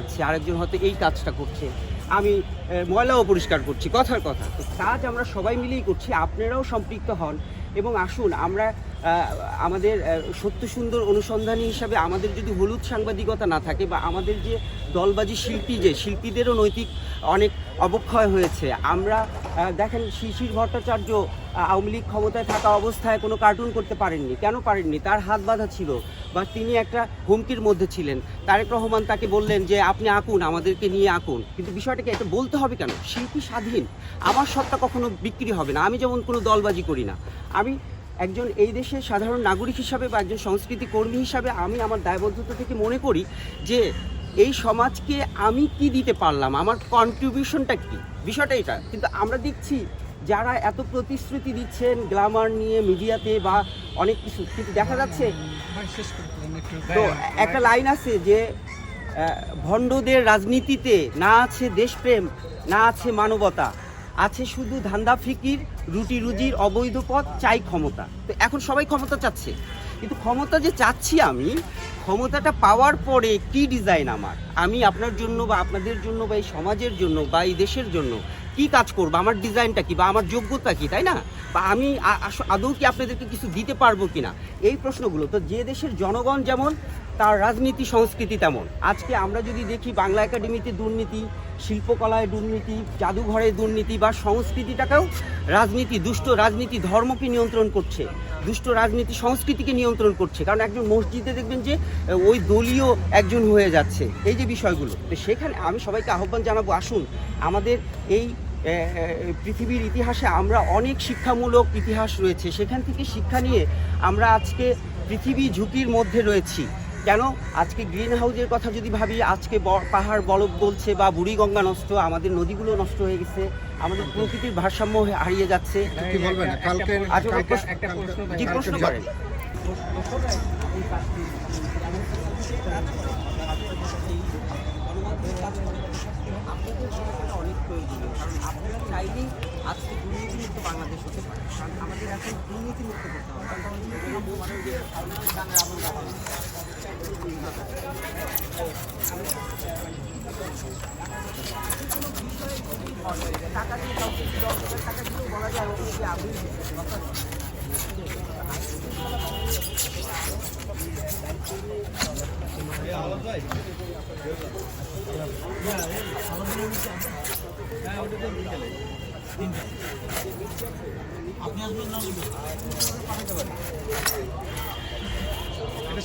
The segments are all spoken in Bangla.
আছে আরেকজন হয়তো এই কাজটা করছে। আমি ময়লাও পরিষ্কার করছি, কথার কথা। কাজ আমরা সবাই মিলেই করছি, আপনারাও সম্পৃক্ত হন। এবং আসুন আমরা আমাদের সত্য সুন্দর অনুসন্ধানী হিসাবে আমাদের যদি হলুদ সাংবাদিকতা না থাকে বা আমাদের যে দলবাজি শিল্পী যে, শিল্পীদেরও নৈতিক অনেক অবক্ষয় হয়েছে, আমরা দেখেন শিশির ভট্টাচার্য আওয়ামী লীগ ক্ষমতায় থাকা অবস্থায় কোনো কার্টুন করতে পারেননি। কেন পারেননি? তার হাত বাঁধা ছিল বা তিনি একটা হুমকির মধ্যে ছিলেন। তারেক রহমান তাকে বললেন যে, আপনি আঁকুন, আমাদেরকে নিয়ে আঁকুন। কিন্তু বিষয়টাকে এটা বলতে হবে কেন? শিল্পী স্বাধীন। আমার সত্তা কখনো বিক্রি হবে না। আমি যেমন কোনো দলবাজি করি না। আমি একজন এই দেশের সাধারণ নাগরিক হিসাবে বা একজন সংস্কৃতি কর্মী হিসাবে আমি আমার দায়বদ্ধতা থেকে মনে করি যে এই সমাজকে আমি কি দিতে পারলাম? আমার কন্ট্রিবিউশনটা কি? বিষয়টা এটা। কিন্তু আমরা দেখছি যারা এত প্রতিশ্রুতি দিচ্ছেন গ্লামার নিয়ে মিডিয়াতে বা অনেক কিছু কিন্তু দেখা যাচ্ছে তো একটা লাইন আছে যে ভণ্ডদের রাজনীতিতে না আছে দেশপ্রেম না আছে মানবতা। আছে শুধু ধান্দা ফিকির, রুটি রুজির অবৈধ পথ, চাই ক্ষমতা। তো এখন সবাই ক্ষমতা চাচ্ছে। কিন্তু ক্ষমতা যে চাচ্ছি আমি, ক্ষমতাটা পাওয়ার পরে কি ডিজাইন আমার? আমি আপনার জন্য বা আপনাদের জন্য বা এই সমাজের জন্য বা এই দেশের জন্য কি কাজ করব? আমার ডিজাইনটা কি বা আমার যোগ্যতা কি, তাই না? বা আমি আদৌ কি আপনাদেরকে কিছু দিতে পারব কিনা? এই প্রশ্নগুলো। তো যে দেশের জনগণ যেমন তার রাজনীতি, সংস্কৃতি তেমন। আজকে আমরা যদি দেখি বাংলা একাডেমিতে দুর্নীতি, শিল্পকলায় দুর্নীতি, জাদুঘরে দুর্নীতি বা সংস্কৃতিটাকেও রাজনীতি, দুষ্ট রাজনীতি ধর্মকে নিয়ন্ত্রণ করছে, দুষ্ট রাজনীতি সংস্কৃতিকে নিয়ন্ত্রণ করছে। কারণ একজন মসজিদে দেখবেন যে, ওই দলীয় একজন হয়ে যাচ্ছে। এই যে বিষয়গুলো, তো সেখানে আমি সবাইকে আহ্বান জানাব, আসুন, আমাদের এই পৃথিবীর ইতিহাসে আমরা অনেক শিক্ষামূলক ইতিহাস রয়েছে। সেখান থেকে শিক্ষা নিয়ে আমরা আজকে পৃথিবী ঝুঁকির মধ্যে রয়েছি। কেন? আজকে গ্রিন হাউসের কথা যদি ভাবি আজকে পাহাড় বলক বলছে বা বুড়িগঙ্গা নষ্ট আমাদের নদীগুলো নষ্ট হয়ে গেছে আমাদের প্রকৃতির ভারসাম্য হয়ে হারিয়ে যাচ্ছে। কি বলবেন? কালকে কালকে প্রশ্ন- একটা প্রশ্ন জি প্রশ্ন করেন অনেক প্রয়োজনীয় কারণ আপনারা চাইলেই আজকে দুর্নীতিমুক্ত বাংলাদেশ হতে পারে আমাদের এখন দুর্নীতিমুক্ত করতে হবে। ওকে যে আমি কথা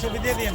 ছবি দিয়ে দিন